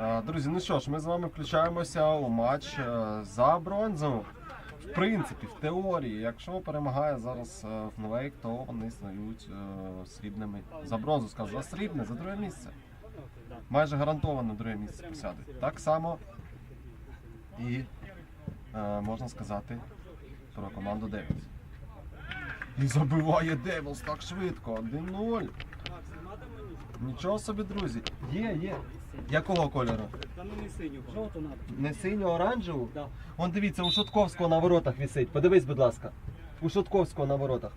Е, Друзі, ну що ж, ми з вами включаємося у матч е, за бронзу. В принципі, в теорії, якщо перемагає зараз е, Фнвейк, то вони стають срібними. За бронзу скажу, за срібне, за друге місце. Майже гарантовано друге місце посядуть. Так само і можна сказати про команду Девілс. І забиває Девілс так швидко. 1-0. Нічого собі, друзі. Є, є. Якого кольору? Та ну не синю, жовту надо. Не синьо-оранжеву? Да. Вон дивіться, у Шутковського на воротах висить. Подивись, будь ласка. У Шутковського на воротах.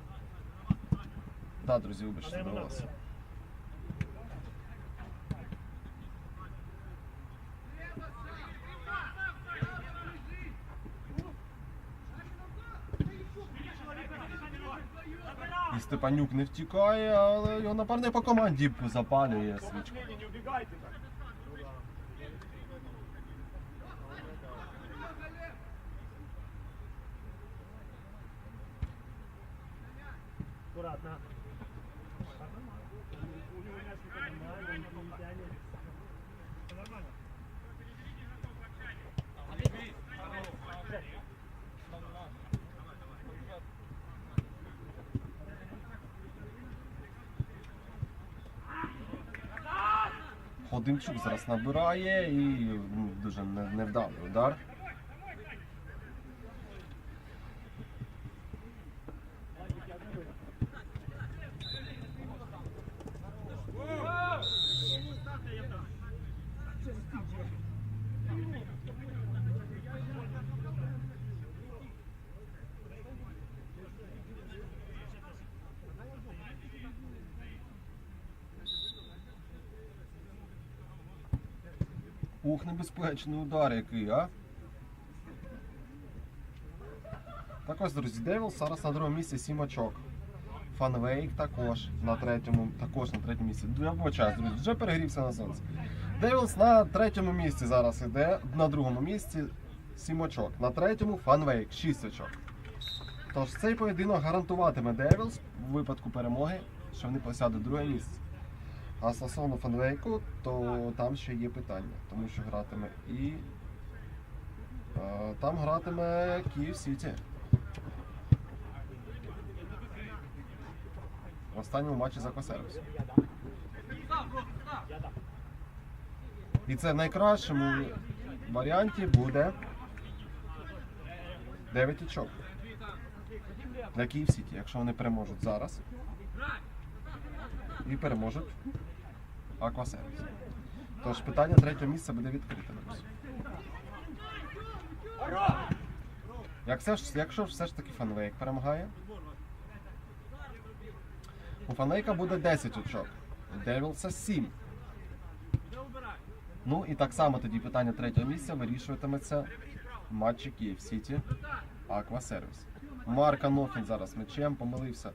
Так, друзі, вибачте, до вас. І Степанюк не втікає, але його напевне по команді запалює свічку. Аккуратно. Ходимчук зараз набирає і ну, дуже не- невдалий удар. Ух, небезпечний удар який, а? Так ось, друзі, Девілс зараз на другому місці 7 очок. Фанвейк також на третьому, також на третьому місці. Я вибачаюсь, друзі, вже перегрівся на сонці. Девілс на третьому місці зараз іде, на другому місці 7 очок. На третьому Фанвейк 6 очок. Тож цей поєдинок гарантуватиме Девілс у випадку перемоги, що вони посядуть друге місце. А стосовно фанвейку, то там ще є питання, тому що гратиме і. е, там гратиме Київ Сіті. В останньому матчі за Косервіс. І це в найкращому варіанті буде 9 очок. Для Київ Сіті, якщо вони переможуть зараз. І переможуть Аквасервіс. Тож питання третього місця буде відкрите. Як все ж- якщо все ж таки Фанвейк перемагає, у Фанвейка буде 10 очок, у Девілса 7. Ну і так само тоді питання третього місця вирішуватиметься в матчі Київ Сіті Аквасервіс. Марка Нофін зараз мечем помилився.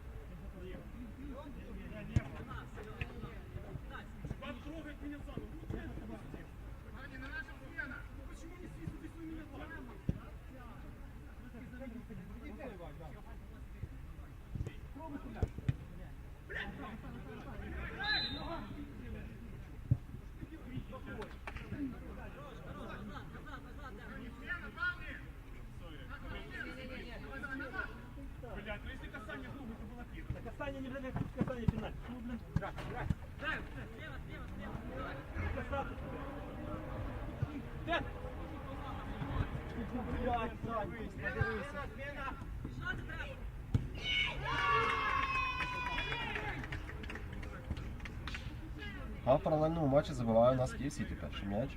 А в паралельному матчі забиває у нас Київ Сіті перший м'яч.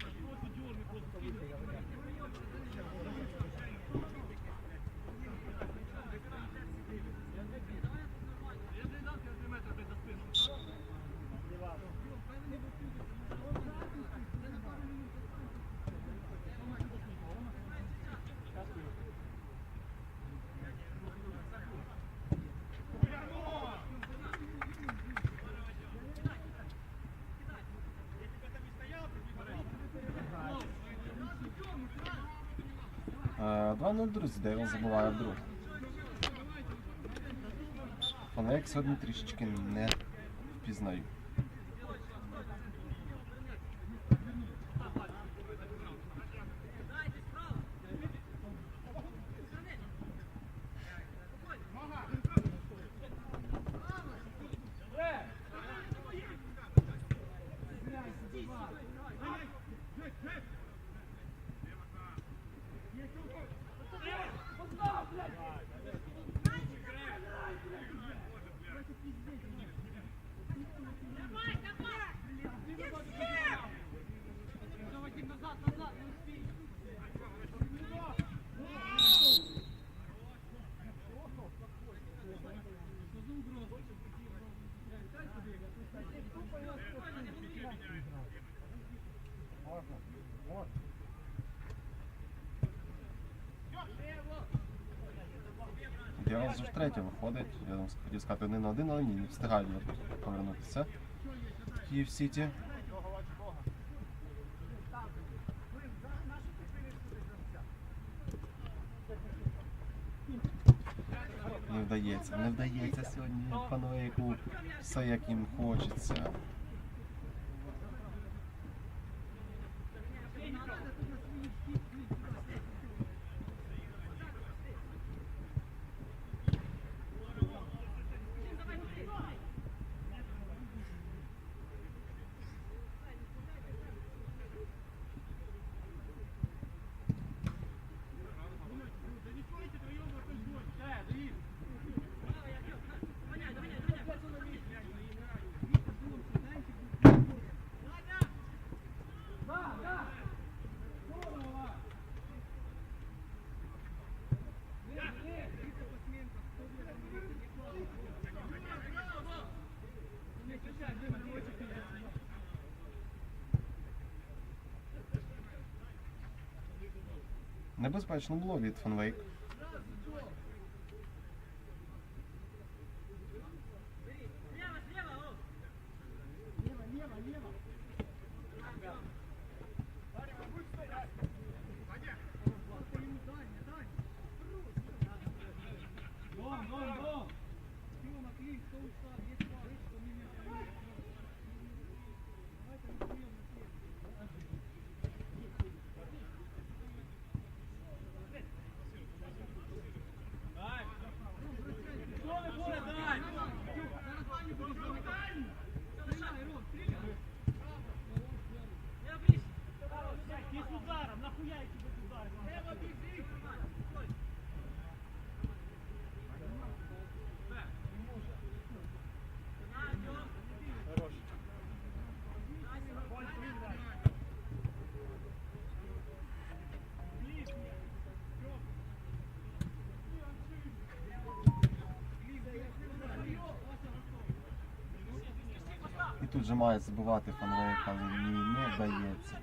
Е, 2-0, друзі, Девіл забуває вдруг. як сьогодні трішечки не впізнаю. Вже втретє виходить. Я вам хотів сказати один на один, але ні, не встигають повернутися. Київ Сіті. Не вдається, не вдається сьогодні Фанвейку все як їм хочеться. Небезпечно було від Фанвейк. І має забивати Фанвейк, але ні, не вдається.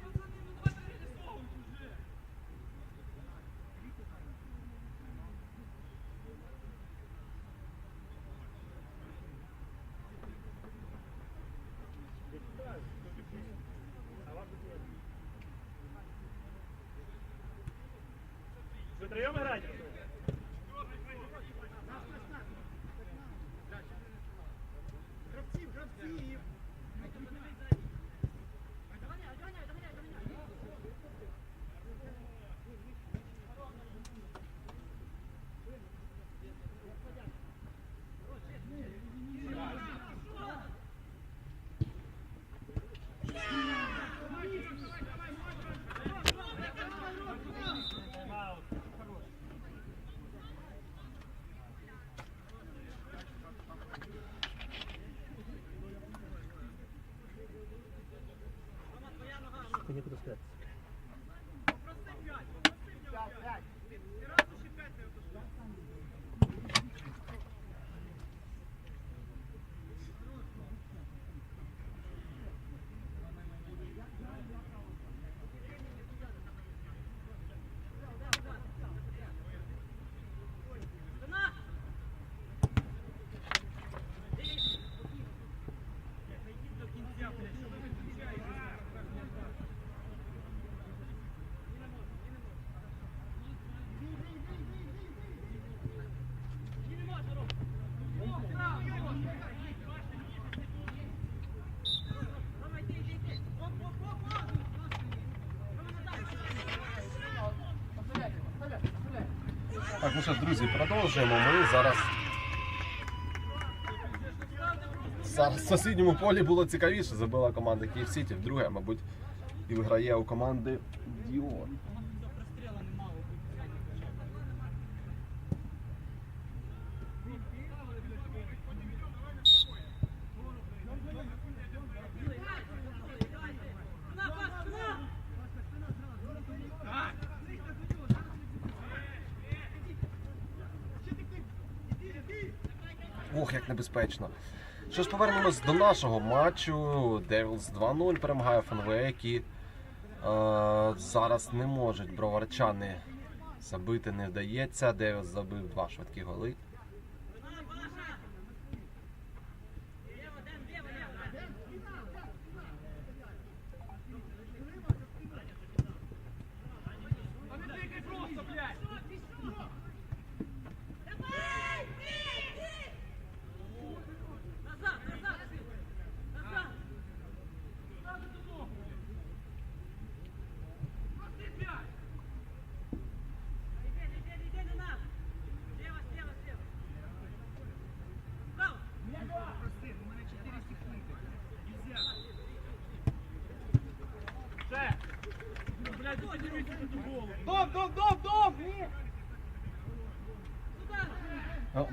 Так, ну що ж, друзі, продовжуємо. Ми зараз. В сусідньому полі було цікавіше. Забила команда Київ Сіті. Вдруге, мабуть, і виграє у команди Діон. Ох, як небезпечно. Що ж, повернемось до нашого матчу. Devils 2-0 перемагає ФНВ, які е, зараз не можуть броварчани забити не вдається. Девілс забив два швидкі голи.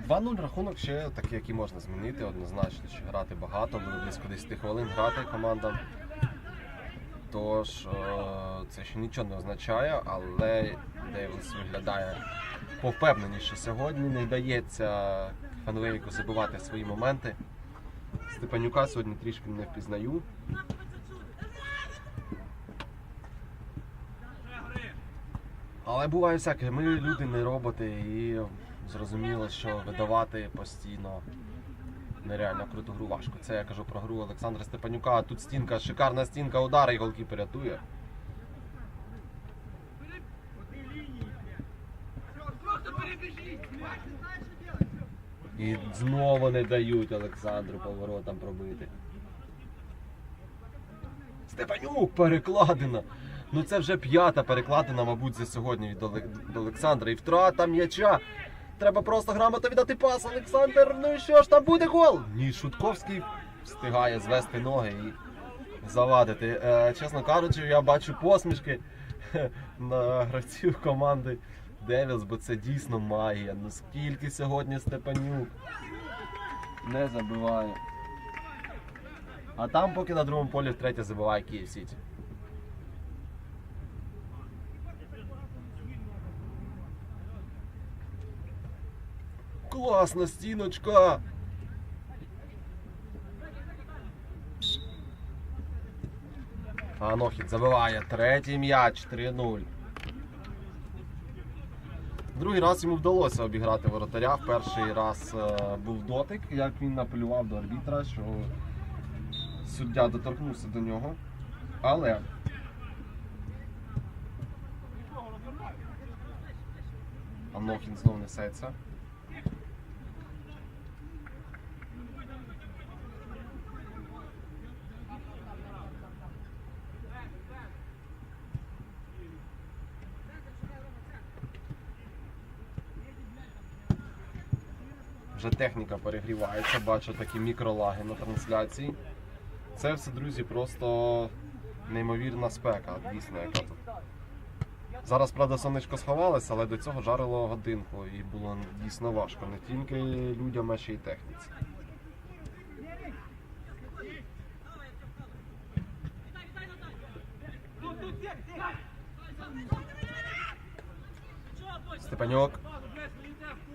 2-0 рахунок ще такий, який можна змінити, однозначно, що грати багато, буде близько 10 хвилин грати командам. Тож е, це ще нічого не означає, але Девілс виглядає повпевненіше сьогодні. Не вдається Фанвейку забивати свої моменти. Степанюка сьогодні трішки не впізнаю. Але буває всяке, ми люди не роботи і зрозуміло, що видавати постійно нереально круту гру важко. Це я кажу про гру Олександра Степанюка. Тут стінка, шикарна стінка, удар і голкіпер рятує. І знову не дають Олександру поворотам пробити. Степанюк перекладина. Ну це вже п'ята перекладина, мабуть, за сьогодні від Олександра. І втрата м'яча. Треба просто грамотно віддати пас. Олександр, ну і що ж там буде гол? Ні, Шутковський встигає звести ноги і завадити. Е, чесно кажучи, я бачу посмішки на гравців команди Девілс, бо це дійсно магія. Ну скільки сьогодні Степанюк не забиває. А там поки на другому полі втретє забиває Київ Сіті. Класна стіночка! Анохід забиває третій м'яч 3-0. Другий раз йому вдалося обіграти воротаря. В перший раз е, був дотик, як він апелював до арбітра, що суддя доторкнувся до нього. Але Анохін знов несеться. Вже техніка перегрівається, бачу такі мікролаги на трансляції. Це все, друзі, просто неймовірна спека, дійсно, яка тут. Зараз, правда, сонечко сховалося, але до цього жарило годинку і було дійсно важко. Не тільки людям, а ще й техніці. Степанюк.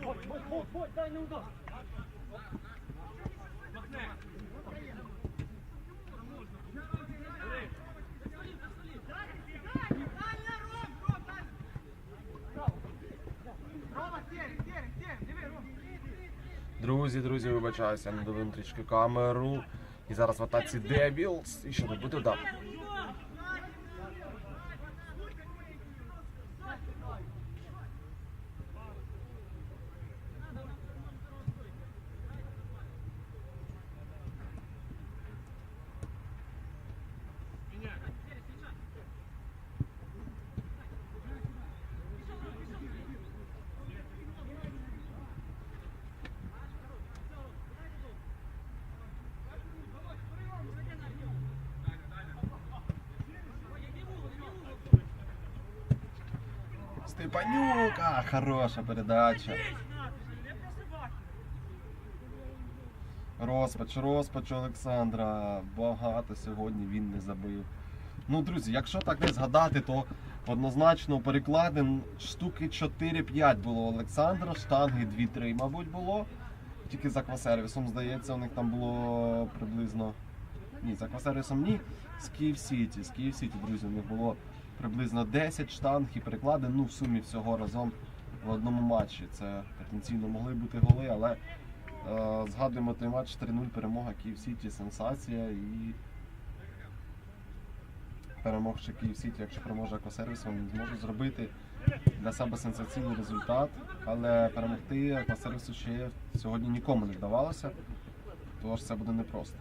Вот, вот, вот, дай на удар. Друзі, друзі, вибачаюся, я надавив трішки камеру. І зараз в атаці Девілс. І що не буде удар. Степанюк! А, хороша передача. Розпач, розпач Олександра. Багато сьогодні він не забив. Ну, друзі, якщо так не згадати, то однозначно перекладин штуки 4-5 було Олександра, штанги 2-3, мабуть, було. Тільки з аквасервісом, здається, у них там було приблизно. Ні, з аквасервісом ні. З Київ Сіті. З Київ Сіті, друзі, у них було приблизно 10 штанг і перекладин, ну в сумі всього разом в одному матчі. Це потенційно могли бути голи, але е, згадуємо той матч 3-0 перемога Київ Сіті, сенсація і перемогши Київ Сіті, якщо переможе Екосервісом, він зможе зробити для себе сенсаційний результат, але перемогти Екосервісу ще сьогодні нікому не вдавалося, тож це буде непросто.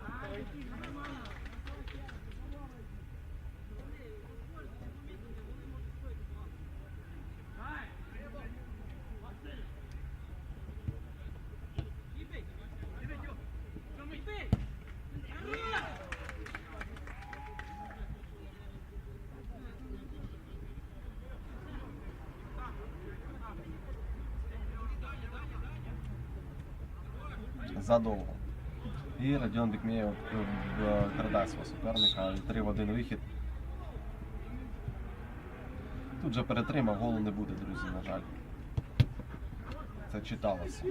Задовго. І Радіон Бікмєєв передає свого суперника. І 3 в 1 вихід. Тут же перетримав, голу не буде, друзі, на жаль. Це читалося.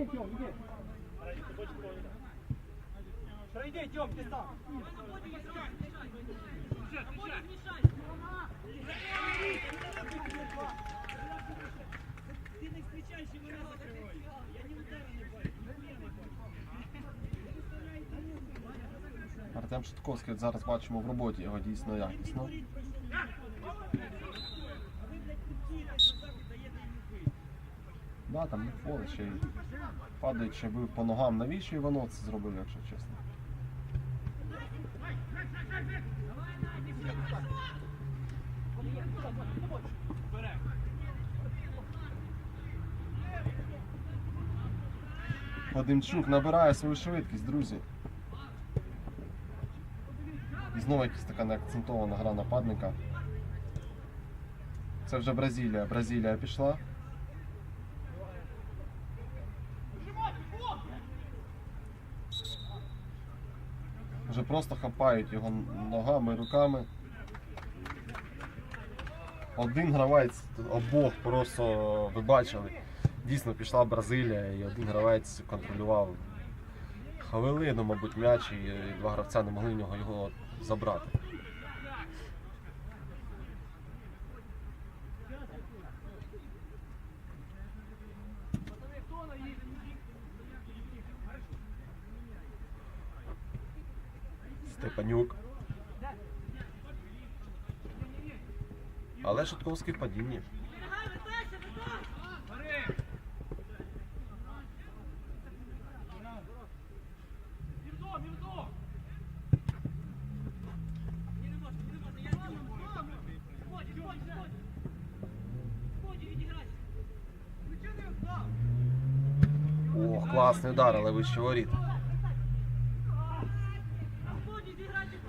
Иди, Тём, иди. Пройди, Тём, ты сам. Ты не встречающий меня закрывай. Я не ударил, Артем Шутковський от зараз бачимо в роботі його дійсно якісно. Да, там не ще й падаючи бив по ногам. Навіщо Іванов це зробив, якщо чесно? Вадимчук набирає свою швидкість, друзі. І знову якась така неакцентована гра нападника. Це вже Бразилія. Бразилія пішла. Вже просто хапають його ногами, руками. Один гравець, обох просто ви бачили. Дійсно пішла Бразилія і один гравець контролював хвилину, мабуть, м'яч і два гравця не могли в нього його забрати. Степанюк. Але Шутковський в падінні. О, класний удар, але вище воріт.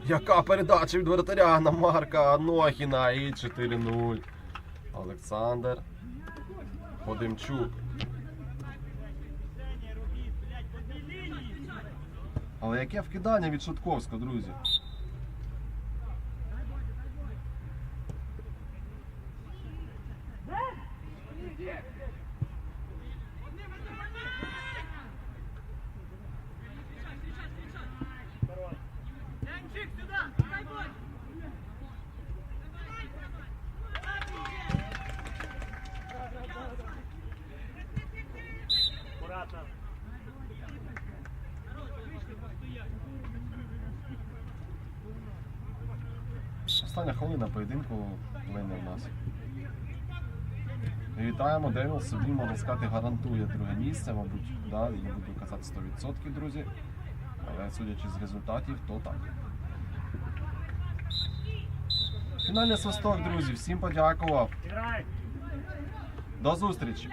Яка передача від воротаря на Марка Анохіна і 4-0. Олександр Подимчук. Але яке вкидання від Шутковського, друзі? Янчик, сюда! Дай бой! Аккуратно. Остання хвилина поєдинку плине в нас. Вітаємо, Девіл собі, можна сказати, гарантує друге місце, мабуть, да, я буду казати 100%, друзі. Але судячи з результатів, то так. Фінальний свисток, друзі. Всім подякував. До зустрічі!